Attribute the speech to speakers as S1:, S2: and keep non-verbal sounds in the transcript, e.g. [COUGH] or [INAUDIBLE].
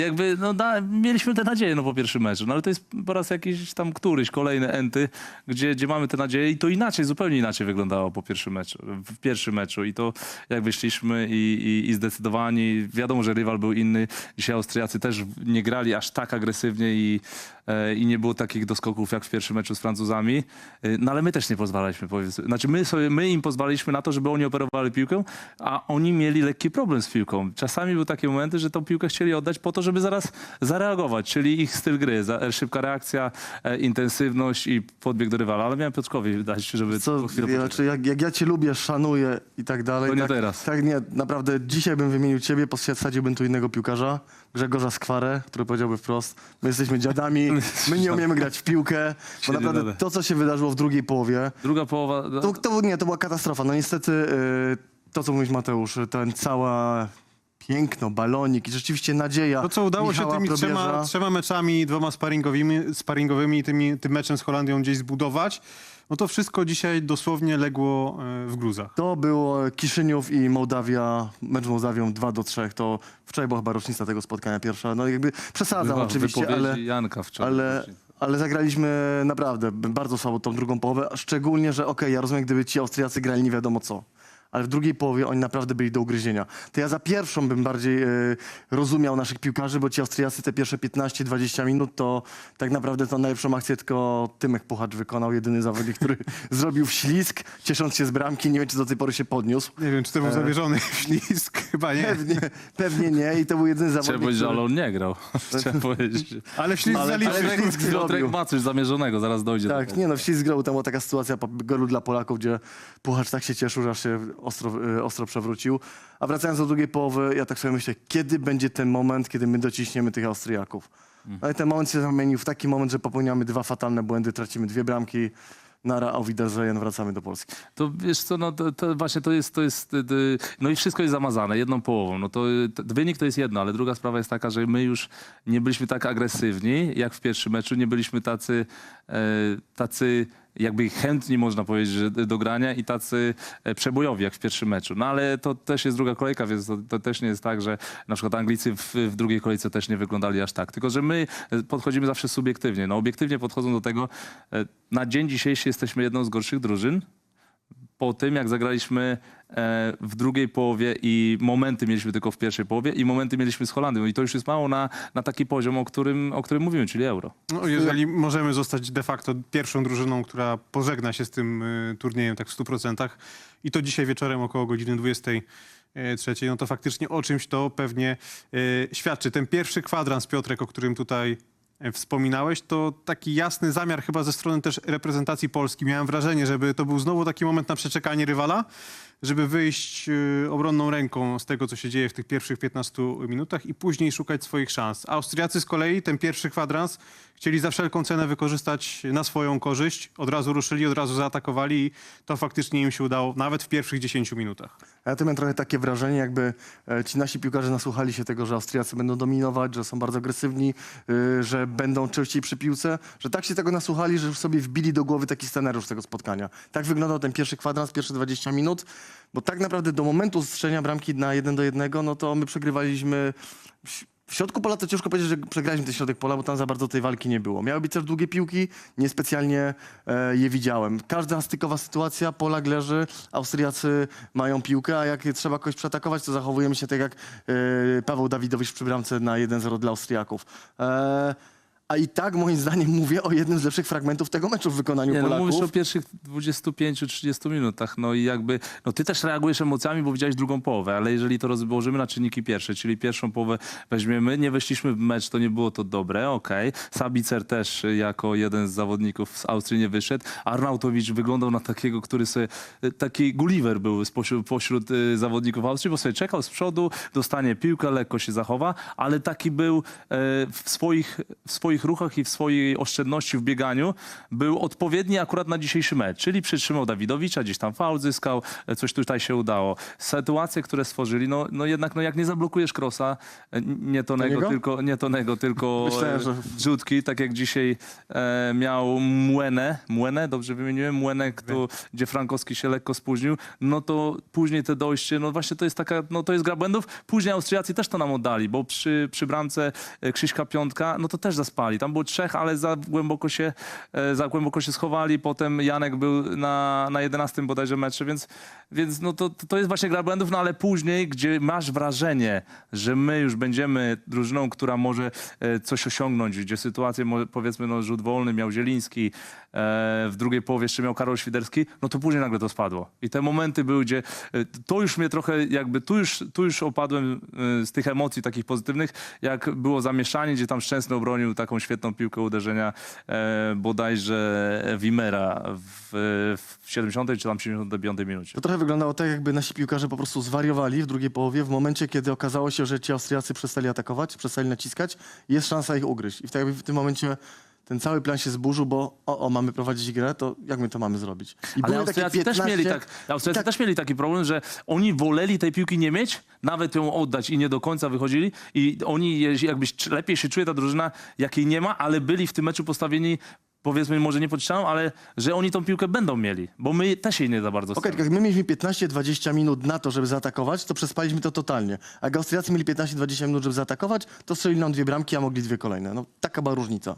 S1: jakby no, da, mieliśmy tę nadzieję no, po pierwszym meczu, no ale to jest po raz jakiś tam któryś, kolejny enty, gdzie, gdzie mamy tę nadzieję i to inaczej, zupełnie inaczej wyglądało po pierwszym meczu, w pierwszym meczu i to jak wyszliśmy i, i, i zdecydowani, wiadomo, że rywal był inny, dzisiaj Austriacy też nie grali aż tak agresywnie i, i nie było takich doskoków jak w pierwszym meczu z Francuzami, E, no ale my też nie pozwalaliśmy, powiedzmy. Znaczy my, sobie, my im pozwalaliśmy na to, żeby oni operowali piłkę, a oni mieli lekki problem z piłką. Czasami były takie momenty, że tą piłkę chcieli oddać po to, żeby zaraz zareagować, czyli ich styl gry, za, e, szybka reakcja, e, intensywność i podbieg do rywala, ale miałem Piotrkowi dać, żeby
S2: Co,
S1: chwilę
S2: ja,
S1: poczekać.
S2: czy jak, jak ja cię lubię, szanuję i tak dalej.
S1: To nie
S2: tak,
S1: teraz.
S2: Tak, nie, naprawdę dzisiaj bym wymienił ciebie, posadziłbym tu innego piłkarza, Grzegorza Skwarę, który powiedziałby wprost, my jesteśmy dziadami, [LAUGHS] my nie umiemy grać w piłkę, bo naprawdę to, co się wydarzyło w drugiej połowie,
S1: Druga połowa... no,
S2: to, to, nie, to była katastrofa. No niestety y, to, co mówisz Mateusz, ten cała piękno, balonik i rzeczywiście nadzieja
S3: To, co udało
S2: Michała
S3: się tymi trzema,
S2: Probierza.
S3: trzema meczami, dwoma sparingowymi, sparingowymi tymi, tym meczem z Holandią gdzieś zbudować, no to wszystko dzisiaj dosłownie legło e, w gruzach.
S2: To było Kiszyniów i Mołdawia, mecz z Mołdawią 2 do 3. To wczoraj była chyba rocznica tego spotkania pierwsza. No jakby przesadzam oczywiście,
S1: wypowiedzi
S2: ale,
S1: Janka wczoraj.
S2: ale, ale zagraliśmy naprawdę bardzo słabo tą drugą połowę. Szczególnie, że okej, ja rozumiem, gdyby ci Austriacy grali nie wiadomo co. Ale w drugiej połowie oni naprawdę byli do ugryzienia. To ja za pierwszą bym bardziej e, rozumiał naszych piłkarzy, bo ci Austriacy te pierwsze 15-20 minut to tak naprawdę tą najlepszą akcję tylko Tymek Puchacz wykonał, jedyny zawodnik, który [LAUGHS] zrobił wślizg, ciesząc się z bramki. Nie wiem, czy do tej pory się podniósł.
S3: Nie wiem, czy to był zamierzony [LAUGHS] ślizg, chyba nie.
S2: Pewnie, pewnie nie i to był jedyny
S1: Trzeba
S2: zawodnik,
S1: powiedzieć,
S2: który...
S1: ale on nie grał. [LAUGHS] Trzeba powiedzieć.
S3: Ale ślizg
S2: Ale-
S3: zaliczył.
S2: ale ślizg zrobił.
S1: Piotrek ma coś zamierzonego, zaraz dojdzie do
S2: Tak,
S1: tego.
S2: nie no, wślizg grał, tam była taka sytuacja po golu dla Polaków, gdzie Puchacz tak się cieszył, że aż się ostro, y, ostro przewrócił. A wracając do drugiej połowy, ja tak sobie myślę, kiedy będzie ten moment, kiedy my dociśniemy tych Austriaków? No i ten moment się zamienił w taki moment, że popełniamy dwa fatalne błędy, tracimy dwie bramki, nara, auf Wiedersehen, wracamy do Polski.
S1: To wiesz co, no to, to właśnie to jest, to jest, y, no i wszystko jest zamazane jedną połową. No to, to wynik to jest jedno, ale druga sprawa jest taka, że my już nie byliśmy tak agresywni jak w pierwszym meczu, nie byliśmy tacy, e, tacy jakby chętni można powiedzieć że do grania i tacy e, przebojowi jak w pierwszym meczu. No ale to też jest druga kolejka, więc to, to też nie jest tak, że na przykład Anglicy w, w drugiej kolejce też nie wyglądali aż tak. Tylko, że my e, podchodzimy zawsze subiektywnie. No obiektywnie podchodzą do tego, e, na dzień dzisiejszy jesteśmy jedną z gorszych drużyn, po tym, jak zagraliśmy e, w drugiej połowie i momenty mieliśmy tylko w pierwszej połowie i momenty mieliśmy z Holandią. I to już jest mało na, na taki poziom, o którym, o którym mówimy, czyli euro.
S3: No, jeżeli możemy zostać de facto pierwszą drużyną, która pożegna się z tym y, turniejem tak w 100% i to dzisiaj wieczorem około godziny 23, no to faktycznie o czymś to pewnie y, świadczy. Ten pierwszy kwadrans, Piotrek, o którym tutaj e, wspominałeś, to taki jasny zamiar chyba ze strony też reprezentacji Polski. Miałem wrażenie, żeby to był znowu taki moment na przeczekanie rywala, żeby wyjść y, obronną ręką z tego, co się dzieje w tych pierwszych 15 minutach i później szukać swoich szans. Austriacy z kolei ten pierwszy kwadrans chcieli za wszelką cenę wykorzystać na swoją korzyść. Od razu ruszyli, od razu zaatakowali i to faktycznie im się udało nawet w pierwszych 10 minutach.
S2: Ja to miałem trochę takie wrażenie, jakby e, ci nasi piłkarze nasłuchali się tego, że Austriacy będą dominować, że są bardzo agresywni, y, że będą częściej przy piłce, że tak się tego nasłuchali, że sobie wbili do głowy taki scenariusz tego spotkania. Tak wyglądał ten pierwszy kwadrans, pierwsze 20 minut, bo tak naprawdę do momentu strzelenia bramki na 1 do 1, no to my przegrywaliśmy... w- środku pola to ciężko powiedzieć, że przegraliśmy ten środek pola, bo tam za bardzo tej walki nie było. Miały być też długie piłki, niespecjalnie e, je widziałem. Każda stykowa sytuacja, Polak leży, Austriacy mają piłkę, a jak trzeba kogoś przeatakować, to zachowujemy się tak jak e, Paweł Dawidowicz przy bramce na 1-0 dla Austriaków. E, a i tak moim zdaniem mówię o jednym z lepszych fragmentów tego meczu w wykonaniu
S1: Nie, no
S2: Polaków.
S1: mówisz o pierwszych 25-30 minutach, no i jakby, no ty też reagujesz emocjami, bo widziałeś drugą połowę, ale jeżeli to rozłożymy na czynniki pierwsze, czyli pierwszą połowę weźmiemy, nie weszliśmy w mecz, to nie było to dobre, okej. Sabicer też y, jako jeden z zawodników z Austrii nie wyszedł. Arnautowicz wyglądał na takiego, który sobie, y, taki Gulliver był spośród, pośród y, zawodników Austrii, bo sobie czekał z przodu, dostanie piłkę, lekko się zachowa, ale taki był e, w swoich, w swoich swoich ruchach i w swojej oszczędności w bieganiu był odpowiedni akurat na dzisiejszy mecz, czyli przytrzymał Dawidowicza, gdzieś tam faul zyskał, coś tutaj się udało. Sytuacje, które stworzyli, no, no jednak no jak nie zablokujesz krosa, nie Tonego, tylko, nie Tonego, tylko
S2: Myślałem, że-
S1: Rzutki, tak jak dzisiaj e, miał Młenę, Młenę, dobrze wymieniłem, Młenę, kto, gdzie Frankowski się lekko spóźnił, no to później te dojście, no właśnie to jest taka, no to jest gra błędów. Później Austriacy też to nam oddali, bo przy, przy bramce e, Krzyśka Piątka, no to też zaspali. Tam było trzech, ale za głęboko się, e, za głęboko się schowali. Potem Janek był na, na 11 bodajże metrze, więc, więc no to, to jest właśnie gra błędów, no ale później, gdzie masz wrażenie, że my już będziemy drużyną, która może e, coś osiągnąć, gdzie sytuację, powiedzmy, no rzut wolny miał Zieliński, e, w drugiej połowie jeszcze miał Karol Świderski, no to później nagle to spadło. I te momenty były, gdzie to już mnie trochę jakby, tu już, tu już opadłem z tych emocji takich pozytywnych, jak było zamieszanie, gdzie tam Szczęsny obronił taką świetną piłkę uderzenia e, bodajże Wimera w, w 70 czy tam 75 minucie.
S2: To trochę wyglądało tak, jakby nasi piłkarze po prostu zwariowali w drugiej połowie, w momencie, kiedy okazało się, że ci Austriacy przestali atakować, przestali naciskać, jest szansa ich ugryźć. I w, tak tym momencie ten cały plan się zburzył, bo o, o, mamy prowadzić grę, to jak my to mamy zrobić? I
S1: Ale
S2: były takie
S1: Austriacy, też,
S2: 15
S1: mieli tak, Austriacy
S2: tak-
S1: też mieli taki problem, że oni woleli tej piłki nie mieć, nawet ją oddać i nie do końca wychodzili. I oni, jakby lepiej się czuje ta drużyna, jakiej nie ma, ale byli w tym meczu postawieni, powiedzmy, może nie pod ścianą, ale że oni tą piłkę będą mieli, bo my też jej nie za bardzo
S2: Okej,
S1: chcemy.
S2: jak my mieliśmy 15-20 minut na to, żeby zaatakować, to przespaliśmy to totalnie. A jak Austriacy mieli 15-20 minut, żeby zaatakować, to strzelili nam dwie bramki, a mogli dwie kolejne. No taka była różnica.